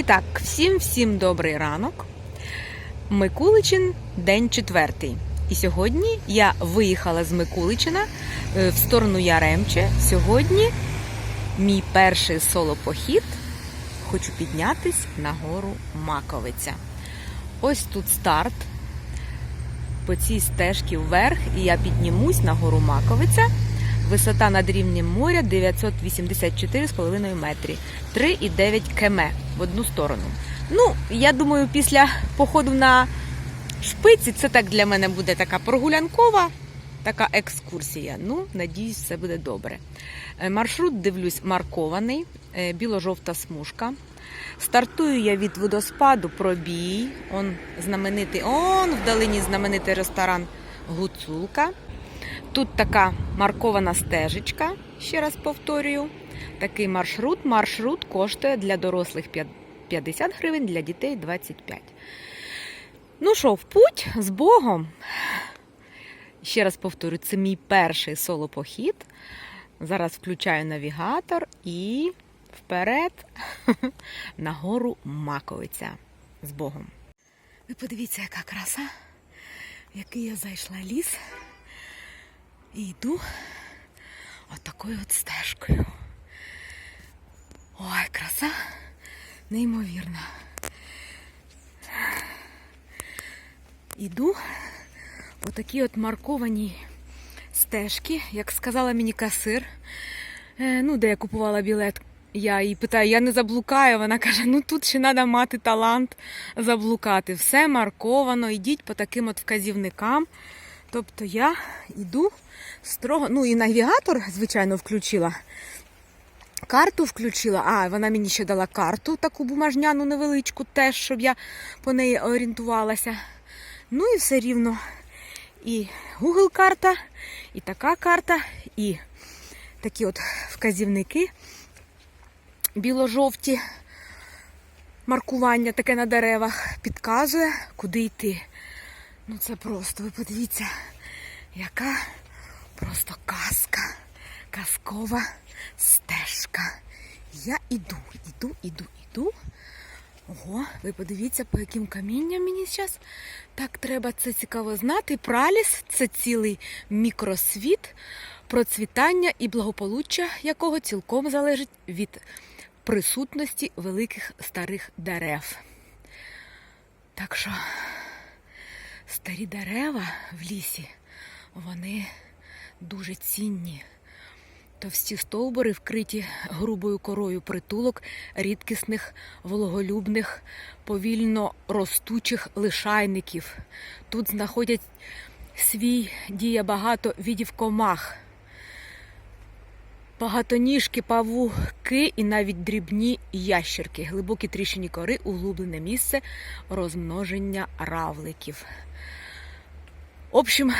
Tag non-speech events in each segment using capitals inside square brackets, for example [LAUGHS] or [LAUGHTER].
І так, всім всім добрий ранок. Микуличин, день четвертий. І сьогодні я виїхала з Микуличина е, в сторону Яремче. Сьогодні мій перший соло-похід. Хочу піднятись на гору Маковиця. Ось тут старт. По цій стежці вверх, і я піднімусь на гору Маковиця. Висота над рівнем моря 984,5 метрі, 3,9 км в одну сторону. Ну, я думаю, після походу на шпиці це так для мене буде така прогулянкова, така екскурсія. Ну, надіюсь, все буде добре. Е, Маршрут, дивлюсь, маркований, е, біло-жовта смужка. Стартую я від водоспаду пробій. Он знаменитий, он вдалині знаменитий ресторан Гуцулка. Тут така маркована стежечка, ще раз повторюю. Такий маршрут. Маршрут коштує для дорослих 50 гривень, для дітей 25. Ну що, в путь з Богом. Ще раз повторю, це мій перший соло-похід. Зараз включаю навігатор і вперед [LAUGHS] на гору Маковиця з Богом. Ви подивіться, яка краса, в який я зайшла ліс. І йду отакою от стежкою. Ой, краса неймовірна. Іду по такій от маркованій стежці, як сказала мені касир, е, ну, де я купувала білет. Я її питаю, я не заблукаю. Вона каже: ну тут ще треба мати талант заблукати. Все марковано, йдіть по таким от вказівникам. Тобто я йду строго, ну і навігатор, звичайно, включила. Карту включила, а вона мені ще дала карту, таку бумажняну невеличку, теж, щоб я по неї орієнтувалася. Ну і все рівно. І Google карта, і така карта, і такі от вказівники біло-жовті маркування таке на деревах підказує, куди йти. Ну це просто, ви подивіться, яка просто казка, казкова стежка. Я іду, іду, іду, іду. Ого, ви подивіться, по яким камінням мені зараз. Так треба це цікаво знати. Праліс це цілий мікросвіт, процвітання і благополуччя якого цілком залежить від присутності великих старих дерев. Так що старі дерева в лісі, вони дуже цінні. Товсті стовбури вкриті грубою корою притулок рідкісних вологолюбних, повільно ростучих лишайників. Тут знаходять свій діє багато видів комах, багатоніжки, павуки і навіть дрібні ящерки, глибокі тріщині кори, углублене місце розмноження равликів. В общем,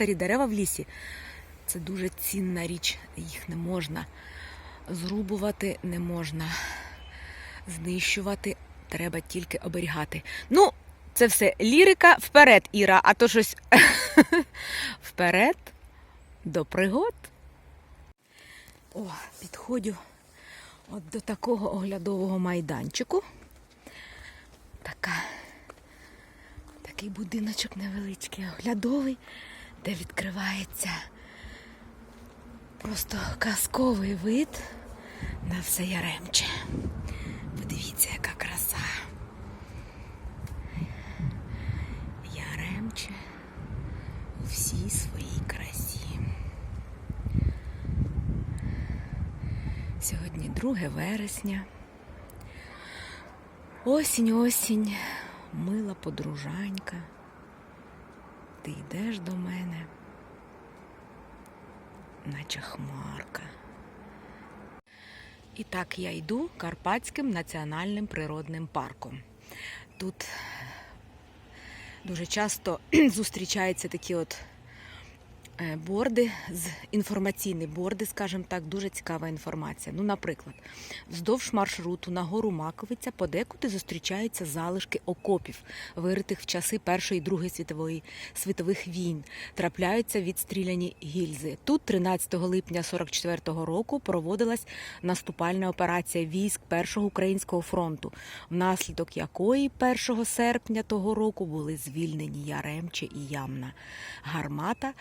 старі дерева в лісі це дуже цінна річ. Їх не можна зрубувати, не можна знищувати. Треба тільки оберігати. Ну, це все лірика вперед, Іра, а то щось [LAUGHS] вперед до пригод. О, підходжу от до такого оглядового майданчику. Така, такий будиночок невеличкий, оглядовий, де відкривається просто казковий вид на все Яремче. Подивіться, яка краса. Яремче у всій своїй красі. Сьогодні 2 вересня. Осінь, осінь, мила подружанька. Ти йдеш до мене наче хмарка. І так я йду Карпатським національним природним парком. Тут дуже часто [CLEARS THROAT] зустрічаються такі от борди, з інформаційні борди, скажімо так, дуже цікава інформація. Ну, наприклад, вздовж маршруту на гору Маковиця подекуди зустрічаються залишки окопів, виритих в часи Першої і Другої світової світових війн. Трапляються відстріляні гільзи. Тут 13 липня 44-го року проводилась наступальна операція військ Першого українського фронту, внаслідок якої 1 серпня того року були звільнені Яремче і Ямна. Гармата,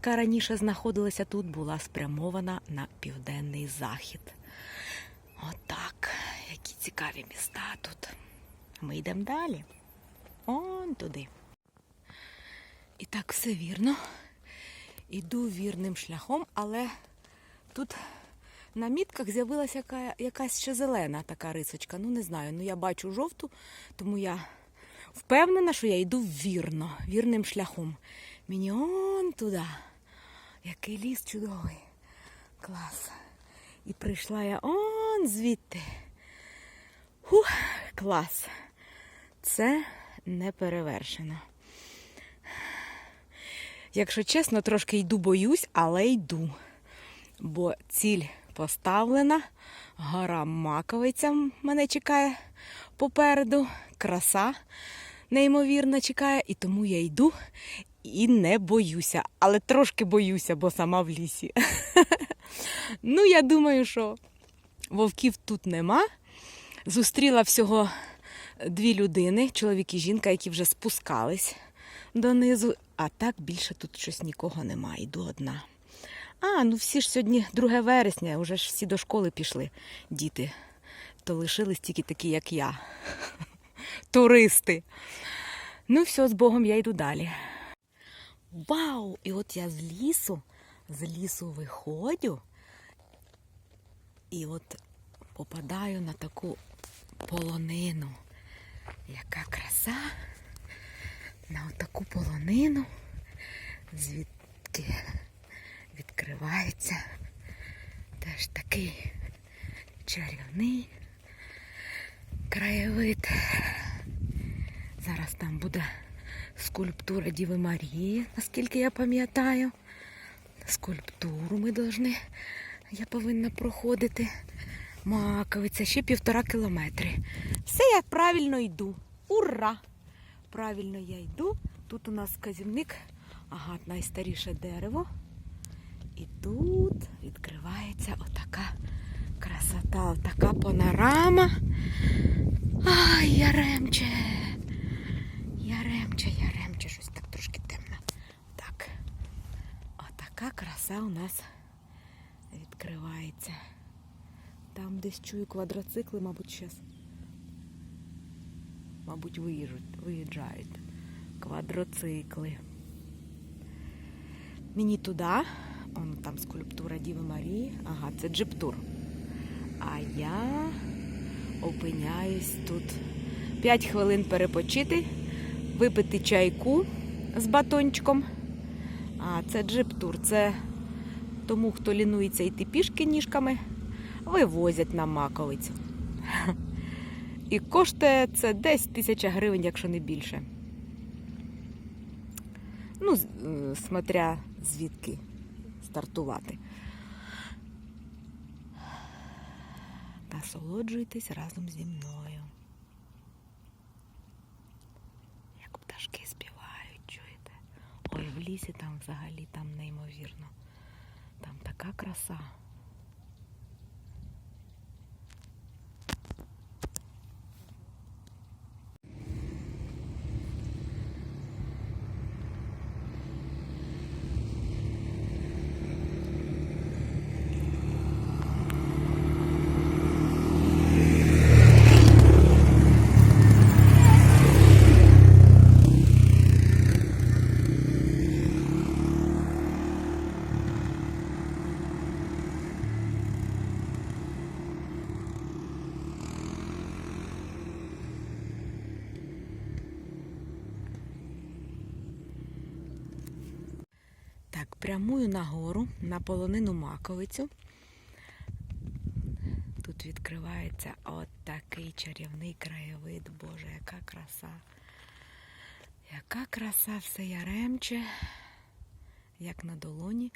яка раніше знаходилася тут, була спрямована на південний захід. Отак, які цікаві міста тут. Ми йдемо далі. Он туди. І так, все вірно. Іду вірним шляхом, але тут на мітках з'явилася яка, якась ще зелена така рисочка. Ну, не знаю. Ну, я бачу жовту, тому я впевнена, що я йду вірно, вірним шляхом. Мені он туди. Який ліс чудовий. Клас. І прийшла я он звідти. Хух, клас. Це не перевершено. Якщо чесно, трошки йду боюсь, але йду. Бо ціль поставлена, гора Маковиця мене чекає попереду, краса неймовірно чекає, і тому я йду і не боюся, але трошки боюся, бо сама в лісі. [LAUGHS] Ну, я думаю, що вовків тут нема. Зустріла всього дві людини, чоловік і жінка, які вже спускались донизу, а так більше тут щось нікого немає, йду одна. А, ну всі ж сьогодні 2 вересня, вже ж всі до школи пішли, діти. То лишились тільки такі, як я. [LAUGHS] Туристи. Ну, все, з Богом я йду далі. Вау! І от я з лісу, з лісу виходжу, і от попадаю на таку полонину. Яка краса! На таку полонину, звідки відкривається теж такий чарівний краєвид. Зараз там буде скульптура Діви Марії, наскільки я пам'ятаю. Скульптуру ми повинні, я повинна проходити. Маковиця, ще півтора кілометри. Все, я правильно йду. Ура! Правильно я йду. Тут у нас вказівник, ага, найстаріше дерево. І тут відкривається отака красота, отака панорама. Ай. Яремче, Яремче, щось так трошки темно. Так. Отака краса у нас відкривається. Там десь чую квадроцикли, мабуть, зараз. Мабуть, виїжджають квадроцикли. Мені туди, он там скульптура Діви Марії. Ага, це джиптур. А я опиняюсь тут 5 хвилин перепочити, випити чайку з батончиком. А це джиптур. Це тому, хто лінується йти пішки ніжками, вивозять на маковицю. І коштує це десь тисяча гривень, якщо не більше. Ну, е, смотря звідки стартувати. Насолоджуйтесь разом зі мною. Як пташки співають, чуєте? Ой, в лісі там взагалі там неймовірно. Там така краса. Прямую нагору на полонину Маковицю. Тут відкривається от такий чарівний краєвид. Боже, яка краса. Яка краса все яремче. як на долоні.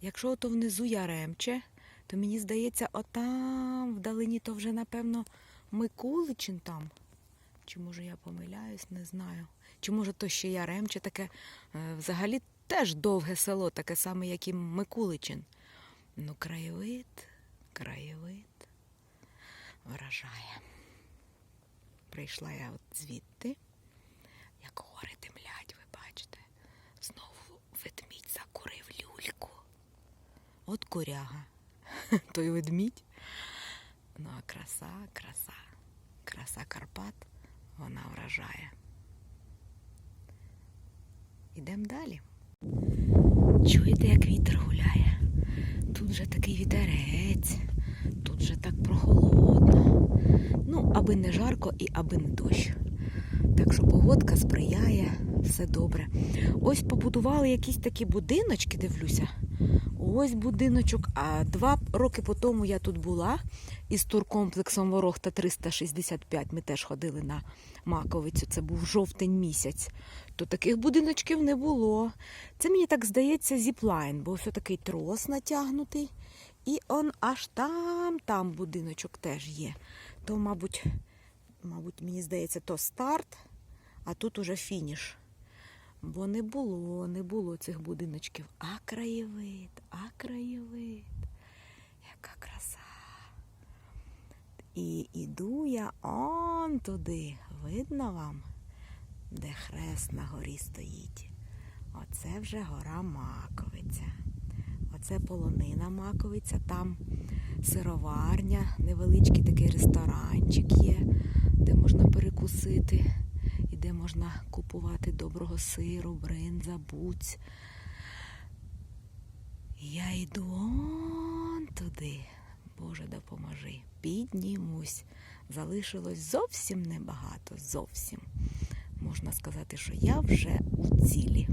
Якщо ото внизу Яремче, то мені здається, отам вдалині то вже, напевно, Микуличин там. Чи може я помиляюсь, не знаю. Чи може то ще Яремче таке е, взагалі теж довге село, таке саме, як і Микуличин. Ну, краєвид, краєвид вражає. Прийшла я от звідти, як гори димлять, ви бачите. Знову ведмідь закурив люльку. От куряга. [LAUGHS] Той ведмідь. Ну, а краса, краса, краса Карпат, вона вражає. Ідемо далі. Чуєте, як вітер гуляє? Тут же такий вітерець, тут же так прохолодно. Ну, аби не жарко і аби не дощ. Так що погодка сприяє, все добре. Ось побудували якісь такі будиночки, дивлюся. Ось будиночок. А два роки по тому я тут була із туркомплексом Ворохта 365. Ми теж ходили на Маковицю. Це був жовтень місяць. То таких будиночків не було. Це мені так здається зіплайн, бо ось такий трос натягнутий. І он аж там, там будиночок теж є. То, мабуть, мабуть, мені здається, то старт, а тут уже фініш. Бо не було, не було цих будиночків. А краєвид, а краєвид. Яка краса. І іду я он туди. Видно вам, де хрест на горі стоїть. Оце вже гора Маковиця. Оце полонина Маковиця, там сироварня, невеличкий такий ресторанчик є, де можна перекусити і де можна купувати доброго сиру, бринза, буць. Я йду он туди. Боже, допоможи. Піднімусь. Залишилось зовсім небагато, зовсім. Можна сказати, що я вже у цілі.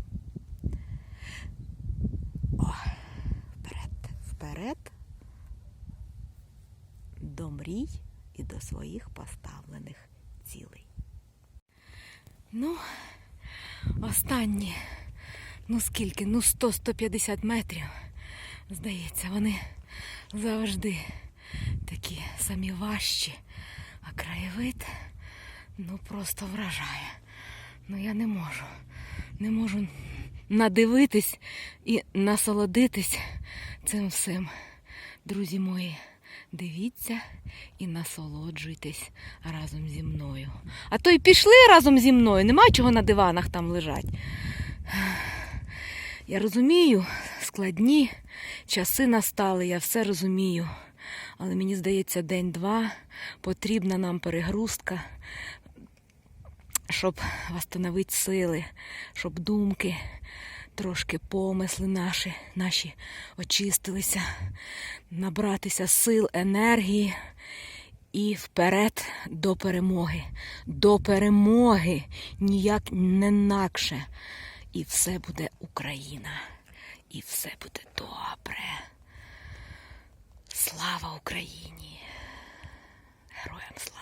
О, вперед. До мрій і до своїх поставлених цілей. Ну, останні, ну скільки, ну 100-150 метрів. Здається, вони завжди такі самі важчі, а краєвид ну просто вражає. Ну я не можу, не можу надивитись і насолодитись цим всім. Друзі мої, дивіться і насолоджуйтесь разом зі мною. А то й пішли разом зі мною, нема чого на диванах там лежать. Я розумію, складні часи настали, я все розумію. Але мені здається, день-два потрібна нам перегрузка, щоб восстановити сили, щоб думки, трошки помисли наші, наші очистилися, набратися сил, енергії і вперед до перемоги. До перемоги ніяк не інакше. І все буде Україна. І все буде добре. Слава Україні! Героям слава!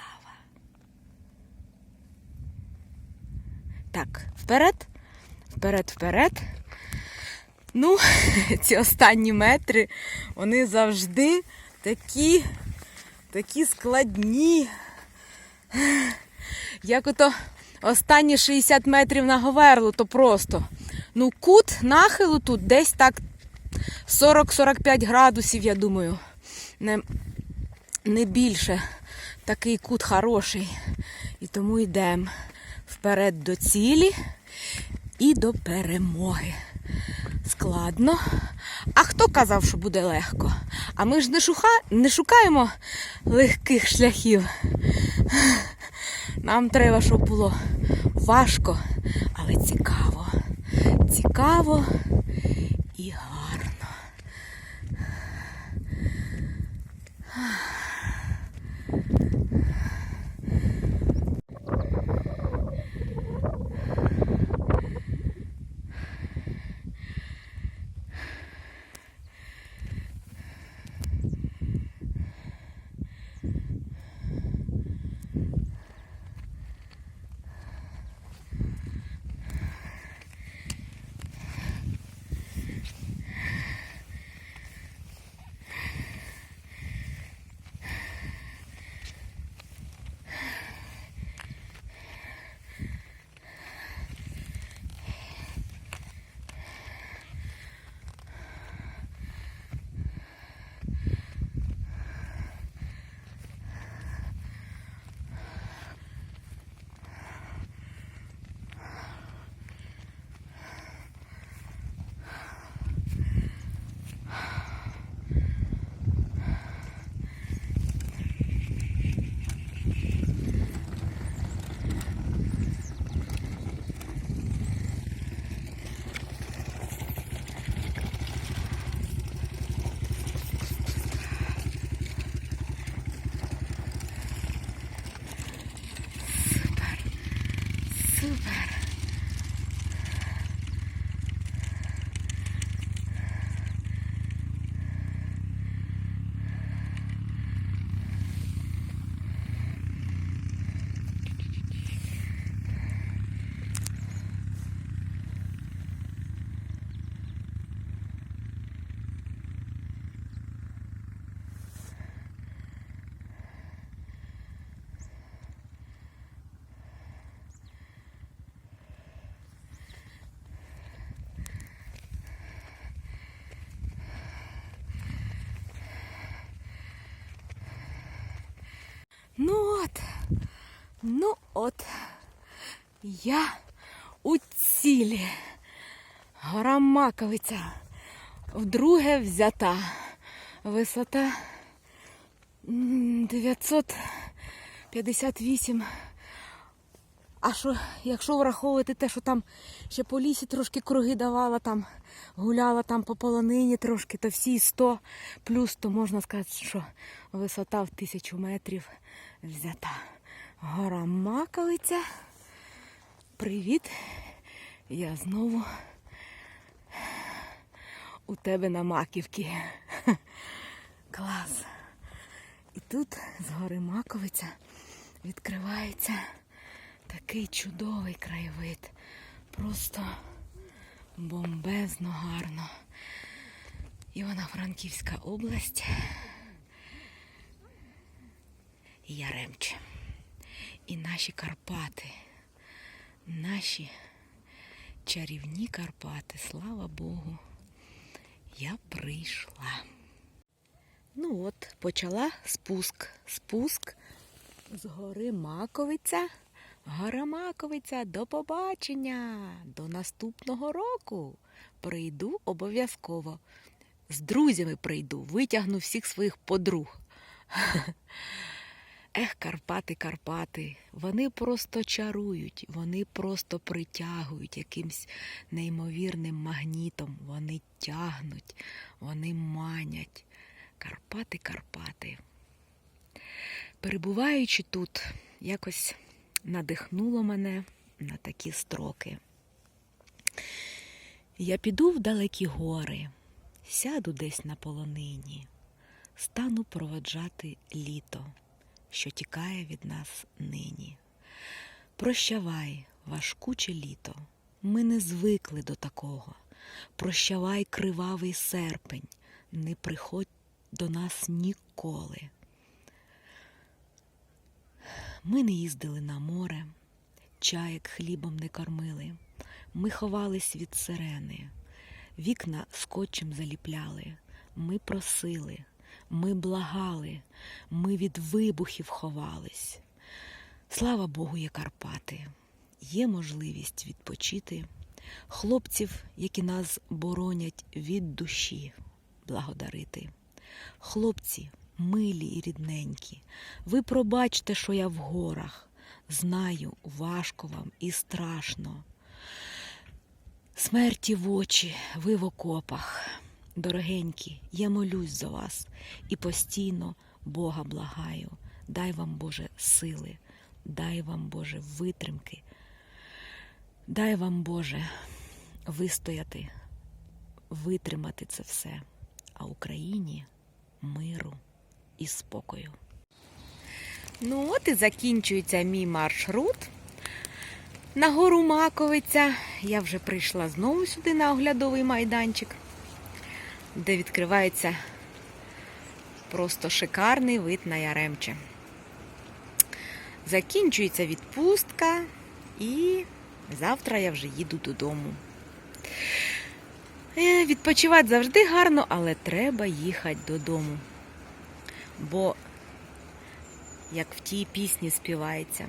Так, вперед, вперед, вперед. Ну, [LAUGHS] ці останні метри, вони завжди такі, такі складні. Як ото останні 60 метрів на Говерлу, то просто. Ну, кут нахилу тут десь так 40-45 градусів, я думаю. Не, не більше. Такий кут хороший. І тому йдемо вперед до цілі і до перемоги. Складно. А хто казав, що буде легко? А ми ж не, шуха... не шукаємо легких шляхів. Нам треба, щоб було важко, але цікаво. Цікаво і гарно. Ну от, я у цілі. Гора Маковиця. Вдруге взята. Висота 958. А що, якщо враховувати те, що там ще по лісі трошки круги давала, там гуляла там по полонині трошки, то всі 100 плюс, то можна сказати, що висота в тисячу метрів взята. Гора Маковиця. Привіт. Я знову у тебе на маківці. [LAUGHS] Клас. І тут з гори Маковиця відкривається такий чудовий краєвид. Просто бомбезно гарно. Івано-Франківська область. Яремче. І наші Карпати. Наші чарівні Карпати, слава Богу, я прийшла. Ну от, почала спуск. Спуск з гори Маковиця. Гора Маковиця, до побачення! До наступного року. Прийду обов'язково. З друзями прийду, витягну всіх своїх подруг. [LAUGHS] Ех, Карпати, Карпати, вони просто чарують, вони просто притягують якимсь неймовірним магнітом. Вони тягнуть, вони манять. Карпати, Карпати. Перебуваючи тут, якось надихнуло мене на такі строки. Я піду в далекі гори, сяду десь на полонині, стану проводжати літо, що тікає від нас нині. Прощавай, важкуче літо, ми не звикли до такого. Прощавай, кривавий серпень, не приходь до нас ніколи. Ми не їздили на море, чаєк хлібом не кормили. Ми ховались від сирени, вікна скотчем заліпляли. Ми просили, ми благали, ми від вибухів ховались. Слава Богу, є Карпати, є можливість відпочити. Хлопців, які нас боронять від душі, благодарити. Хлопці, милі і рідненькі, ви пробачте, що я в горах. Знаю, важко вам і страшно. Смерті в очі, ви в окопах. Дорогенькі, я молюсь за вас і постійно Бога благаю. Дай вам, Боже, сили, дай вам, Боже, витримки. Дай вам, Боже, вистояти, витримати це все, а Україні миру і спокою. Ну, от і закінчується мій маршрут. На гору Маковиця я вже прийшла знову сюди на оглядовий майданчик, де відкривається просто шикарний вид на Яремче. Закінчується відпустка, і завтра я вже їду додому. Е, Відпочивати завжди гарно, але треба їхати додому. Бо, як в тій пісні співається,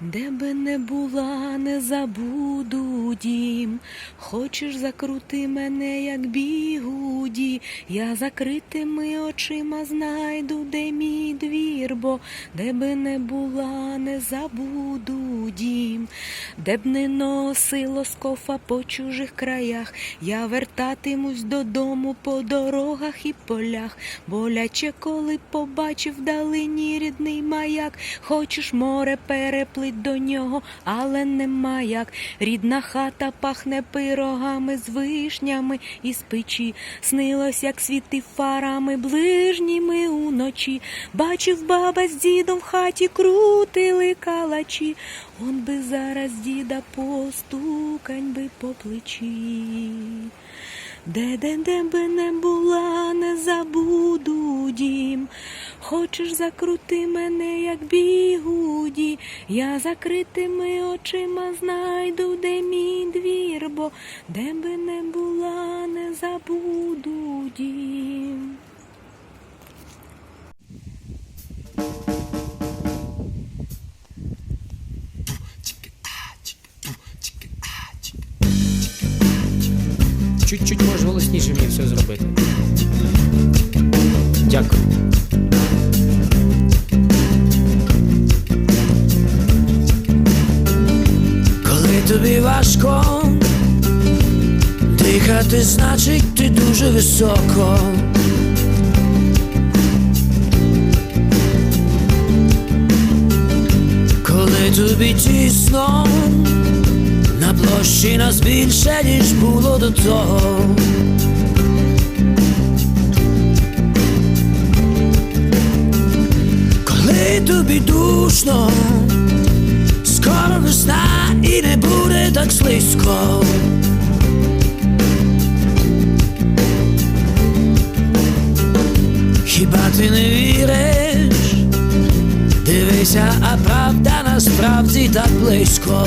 де би не була, не забуду дім. Хочеш закрути мене, як бігуді. Я закритими очима знайду, де мій двір, бо де би не була, не забуду дім. Де б не носило скофа по чужих краях, я вертатимусь додому по дорогах і полях. Боляче, коли побачив вдалині рідний маяк, хочеш море переплити тулить до нього, але нема як. Рідна хата пахне пирогами з вишнями із печі. Снилось, як світи фарами ближніми уночі. Бачив баба з дідом в хаті крутили калачі. Он би зараз діда постукань би по плечі. Де де де би не була, не забуду дім. Хочеш закрути мене, як бігуді, я закритими очима знайду, де мій двір, бо де би не була, не забуду дім. Чуть-чуть можеш голосніше мені все зробити. Дякую. Коли тобі важко дихати, значить ти дуже високо. Коли тобі тісно, площі нас більше, ніж було до того. Коли тобі душно, Скоро весна і не буде так слизько. Хіба ти не віриш? Дивися, а правда насправді так близько.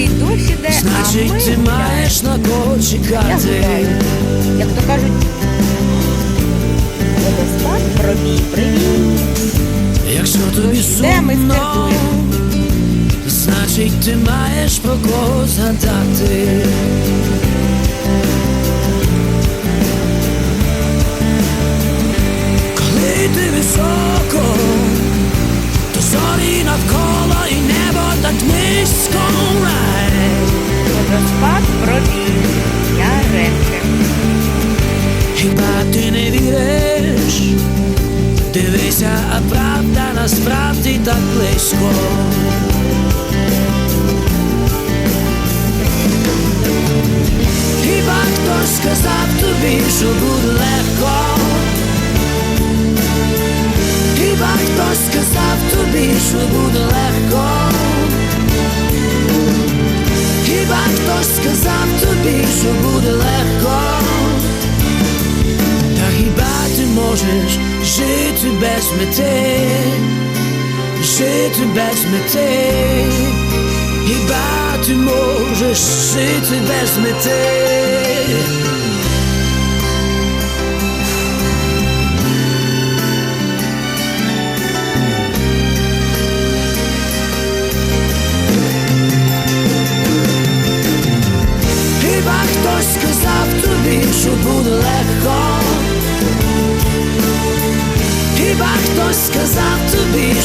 Чекаєш, дощ іде, а значить ми ти маєш на кого чекати. Як то кажуть, водоспад пробій, привіт. Якщо тобі сумно, значить ти маєш про кого згадати. Коли ти високо, то зорі навколо і небо так низько. Водоспад пробій. Яремче. Хіба ти не віриш? Дивися, а правда насправді так близько. Хіба хтось сказав тобі, що буде легко? Хіба хтось сказав тобі, що буде легко? Хтось сказав тобі, що буде легко? Та хіба ти можеш жити без мети? Жити без мети? Хіба ти можеш жити без мети?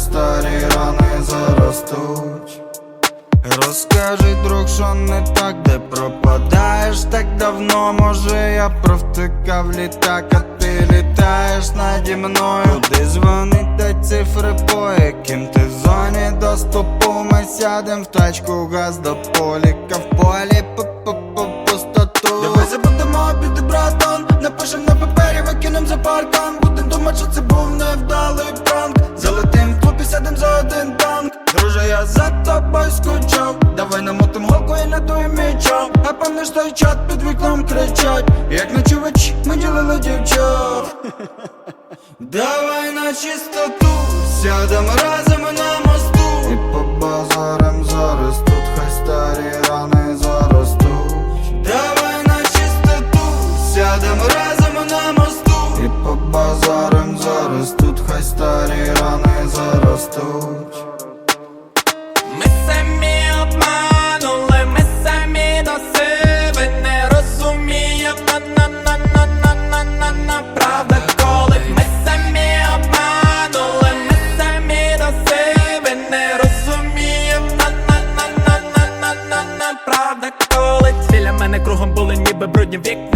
Старі рани заростуть. Розкажи, друг, що не так, де пропадаєш так давно, може я провтикав літак, а ти літаєш наді мною. Куди дзвонить та цифри, по яким ти в зоні доступу? Ми сядем в тачку, газ до поліка в полі по пустоту. Давай забудемо під братан, напишем на папері, викинем за паркан. Будем думать, що це був невдалий пранк. Залетим в клуб і сядем за один танк. Друже, я за тобою скучав. Давай намотим голку і надуєм мічом А пам'ятаєш той чат під вікном кричать. Як ночувач ми ділили дівчат. [LAUGHS] Давай на чистоту, сядем разом на мосту. І по базарам зараз тут хай старі рани заростуть. Давай на чистоту, сядем разом на мосту базарим зараз тут, хай старі рани заростуть. Ми самі обманули, ми самі до себе не розуміємо на на на на на на на правда коли ми самі обманули, ми самі до себе не розуміємо на на на на на на на правда коли біля мене кругом були ніби брудні вік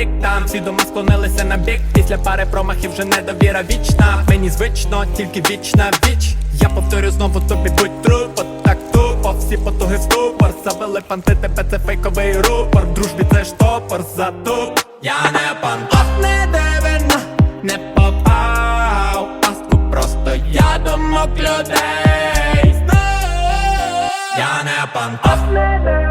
і там всі дома склонилися на бік. Після пари промахів вже недовіра вічна. Мені звично, тільки вічна віч. Я повторю знову тобі будь трупо Так тупо, всі потуги в ступор Завели панти, тебе це фейковий рупор. В дружбі це ж топор затуп. Я не пан, ох не дивина Не попав. Пастку, просто я думок людей. Я не пан, ох не дивина